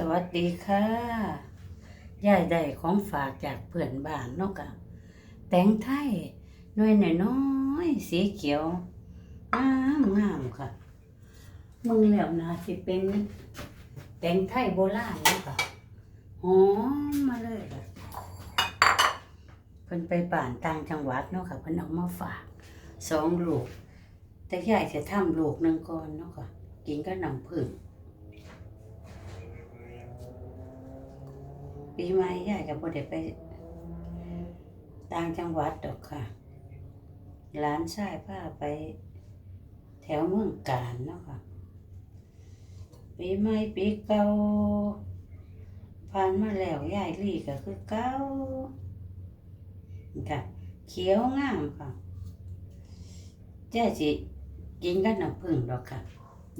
สวัสดีค่ะยายได้ของฝากจากเพื่อนบ้านเนาะกะแตงไทยหน่วยน้อยๆสีเขียวงามงามค่ะมึงแล้วนะสิเป็นแตงไทยโบราณเนาะกะหอมมาเลยค่ะเพิ่นไปบ้านต่างจังหวัดเนาะค่ะเพิ่นเอามาฝากสองลูก แต่ยายจะทำลูกหนึงก่อนเนาะค่ะกินกับน้ำผึ้ง ปีใหม่ยายกับพ่ได้ไปต่างจังหวัดดอกค่ะ หลานชายพาไปแถวเมืองกาญเนาะค่ะ ปีใหม่ปีเก่าผ่านมาแล้วยายลี่ก็คือเก่าค่ะ เขียวงามค่ะเจ้าสิกินกันน้ำผึ้งดอกค่ะ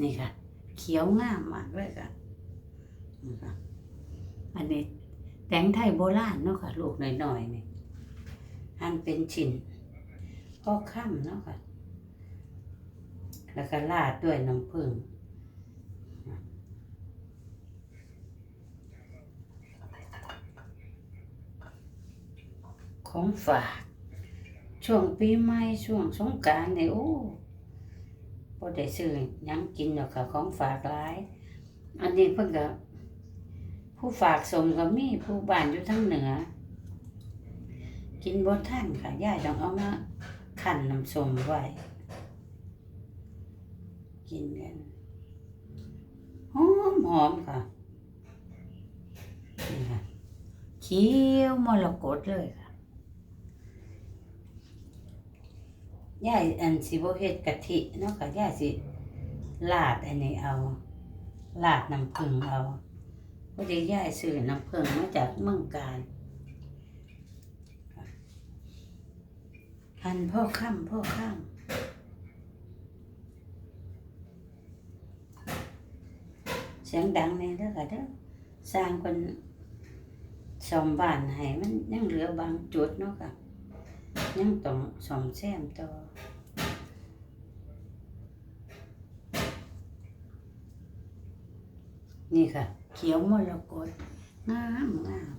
นี่ค่ะ เขียวงามมากเลยค่ะนี่ค่ะอันนี้ แตงไทยโบราณเนาะค่ะ ลูกหน่อยๆนี่หั่นเป็นชิ้นพ่อค่ำเนาะค่ะ แล้วก็ราดด้วยน้ำผึ้งของฝากช่วงปีใหม่ช่วงสงกรานต์เนี่ยโอ้พอได้ซื้อยังกินเนาะค่ะของฝากหลาย อันนี้เพิ่นก็ ผู้ฝากสมก็มีผู้บ้านอยู่ทางเหนือ กินบ่ทันค่ะยายต้องเอามาคั่นน้ำสมไว้ กินกันหอมหอมค่ะนี่ค่ะเขียวมรกตเลยค่ะยายอันสิบเฮ็ดกะทิเนาะค่ะยายสิลาดอันนี้เอาลาดน้ำผึ้งเอา ก็จะย้ายซื้อน้ำผึ้งมาจากเมืองการหันพ่อค่ำพ่อค่ำเสียงดังในเด้อค่ะเด้อสร้างคนสอมบ้านให้มันยังเหลือบางจุดเนาะค่ะยังต้องสอมแซมต่อ นี่ค่ะ เขียวมรกตงามงาม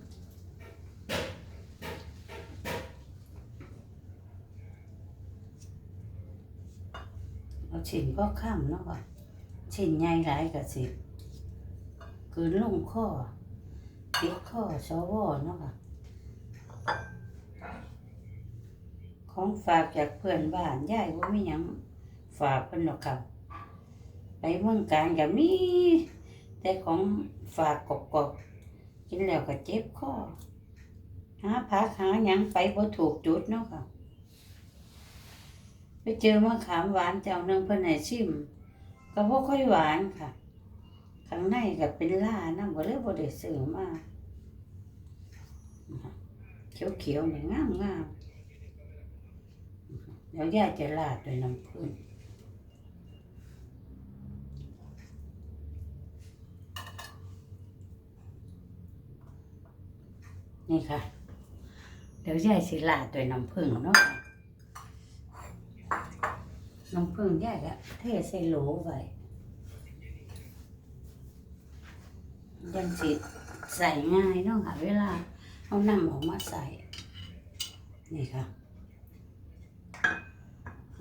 เอาชิ้นก็ข้ามเนาะค่ะชิ้นใหญ่หลายกับสิคืนลงข้อติดข้อสวเนาะค่ะของฝากจากเพื่อนบ้านยายว่าไม่ยังฝากเพิ่นหรอกค่ะไปเมืองการก็มี แต่ของฝากกรอบๆกินแล้วก็เจ็บคอหาผักหาหยังไปบ่ถูกจุดเนาะค่ะ ไปเจอมะขามหวานเจ้าหนึงเพิ่นให้ชิม ก็บ่ค่อยหวานค่ะข้างในก็เป็นล่านะบ่เลยบ่ได้ซื้อมาเขียวๆนี่งามๆเดี๋ยวยายจะราดด้วยน้ำผึ้ง นี่ค่ะ เดี๋ยวยายสิลาดด้วน้ำผึ้งเนาะน้ำผึ้งยายก็เทใส่โหลไว้ยังสิใส่ง่ายเนาะค่ะ เวลาเอาน้ำออกมาใส่ นี่ค่ะ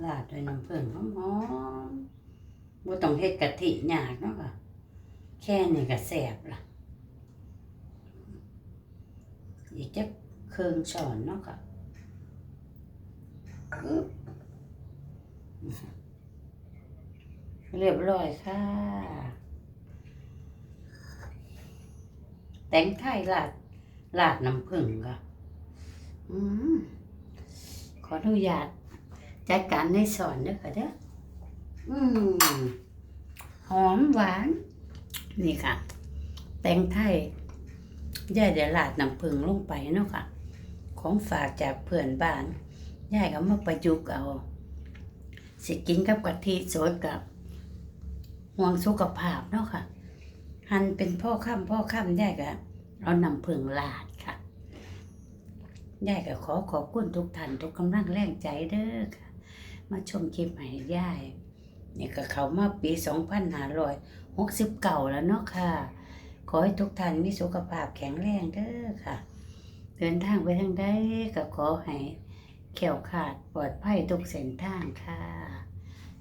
ลาดด้วยน้ำผึ้งหอมๆบ่ต้องเฮ็ดกะทิยากเนาะค่ะ แค่นี้ก็แซ่บละ อีกจะเครื่องช้อนเนาะค่ะอึ๊บเรียบร้อยค่ะ แตงไทยลาดลาดน้ำผึ้งค่ะ อืมขออนุญาตจัดการในสอนเด้อค่ะเด้ออืมหอมหวาน นี่ค่ะ แตงไทย ยายเดี๋ยวลาดน้ำผึ้งลงไปเนาะค่ะ ของฝากจากเพื่อนบ้านยายก็มาประยุกต์เอา สิกินกับกะทิสดกับห่วงสุขภาพเนาะค่ะ หันเป็นพ่อค่ำพ่อค่ำยายก็เอาน้ำผึ้งลาดค่ะยายก็ขอขอบคุณทุกท่านทุกกำลังแรงใจเด้อค่ะ มาชมคลิปให้ยายนี่ก็เขามาปีสองพันห้าร้อยหกสิบเก่าแล้วเนาะค่ะ ขอให้ทุกท่านมีสุขภาพแข็งแรงเด้อค่ะ เดินทางไปทางใดก็ขอให้แขวขาดปลอดภัยทุกเส้นทางค่ะ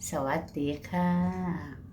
สวัสดีค่ะ